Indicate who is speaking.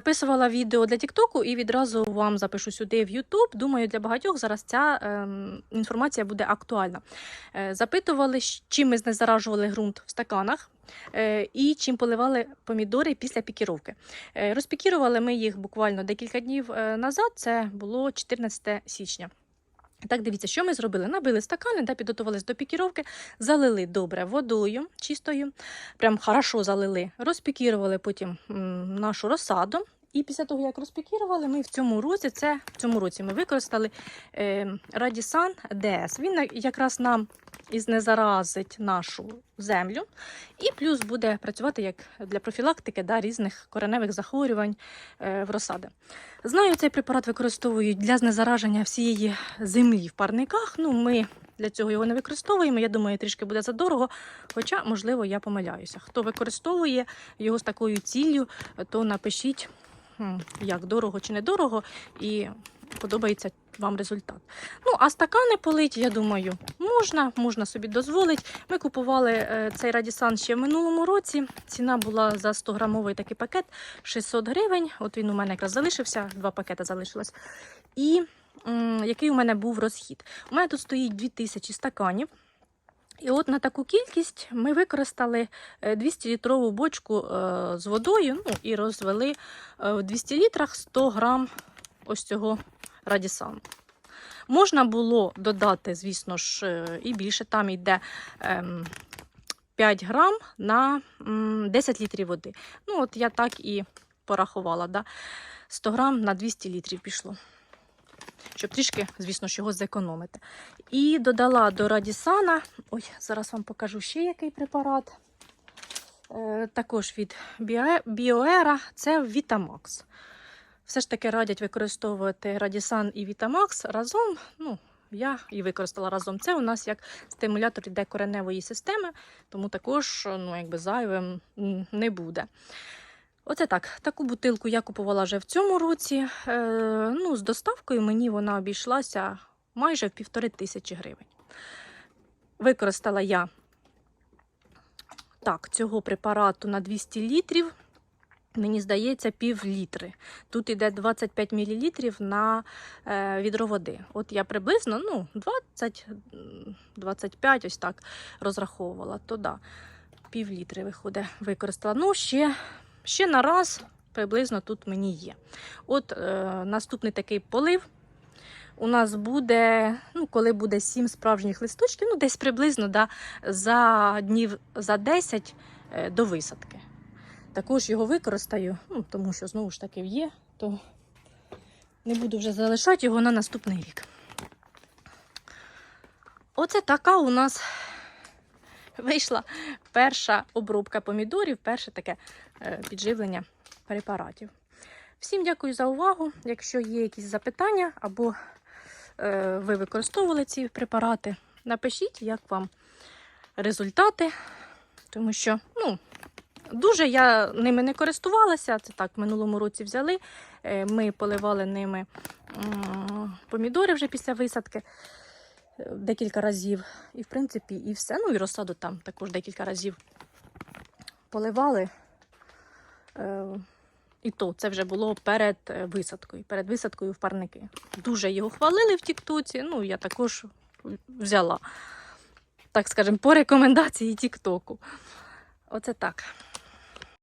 Speaker 1: Записувала відео для Тіктоку і відразу вам запишу сюди в Ютуб. Думаю, для багатьох зараз ця е, інформація буде актуальна. Е, запитували, чим ми знезаражували ґрунт в стаканах. е, І чим поливали помідори після пікіровки. Е, Розпікірували ми їх буквально декілька днів е, назад. Це було 14 січня. Так, дивіться, що ми зробили? Набили стакани, да, підготувалися до пікіровки, залили добре водою чистою, прям хорошо залили, розпікірували потім нашу розсаду. І після того, як розпікірували, ми в цьому році, це в цьому році ми використали е, Radisson DS. Він якраз нам і знезаразить нашу землю, і плюс буде працювати як для профілактики да, різних кореневих захворювань е, в розсади. Знаю, цей препарат використовують для знезараження всієї землі в парниках. Ну, ми для цього його не використовуємо. Я думаю, трішки буде задорого. Хоча, можливо, я помиляюся. Хто використовує його з такою ціллю, то напишіть, як дорого чи недорого, і подобається вам результат. Ну, а стакани полить, я думаю, можна, можна собі дозволити. Ми купували е, цей Радісан ще в минулому році. Ціна була за 100 грамовий такий пакет 600 гривень. От він у мене якраз залишився, два пакети залишилось. І м, який у мене був розхід? У мене тут стоїть 2000 стаканів. І от на таку кількість ми використали 200-літрову бочку е, з водою ну, і розвели е, в 200 літрах 100 грам ось цього радісану. Можна було додати, звісно ж, е, і більше. Там йде ем, 5 грам на 10 літрів води. Ну, от я так і порахувала. Да? 100 грам на 200 літрів пішло. Щоб трішки, звісно його зекономити. І додала до Радісана. Ой, зараз вам покажу ще який препарат. Е, також від Біоера. Це Вітамакс. Все ж таки радять використовувати Радісан і Вітамакс разом. Ну, я і використала разом. Це у нас як стимулятор іде кореневої системи, тому також ну, якби зайвим не буде. Оце так. Таку бутилку я купувала вже в цьому році. Е, ну, з доставкою мені вона обійшлася майже в півтори тисячі гривень. Використала я так, цього препарату на 200 літрів. Мені здається, пів літри. Тут іде 25 мл на е, відро води. От я приблизно ну, 20-25 ось так розраховувала. То да, пів літри виходить, використала. Ну, ще, ще на раз приблизно тут мені є. От е, наступний такий полив. У нас буде, ну, коли буде 7 справжніх листочків, ну, десь приблизно да, за днів за 10 е, до висадки. Також його використаю, ну, тому що знову ж таки є, то не буду вже залишати його на наступний рік. Оце така у нас вийшла перша обробка помідорів, перше таке е, підживлення препаратів. Всім дякую за увагу. Якщо є якісь запитання або е, ви використовували ці препарати, напишіть, як вам результати, тому що, ну, Дуже я ними не користувалася. Це так, в минулому році взяли. Е, Ми поливали ними помідори вже після висадки е, декілька разів. І, в принципі, і все. Ну і розсаду там також декілька разів поливали. Е, І то це вже було перед висадкою, перед висадкою в парники. Дуже його хвалили в Тіктоці. Ну, я також взяла, так скажемо, по рекомендації Тіктоку. Оце так.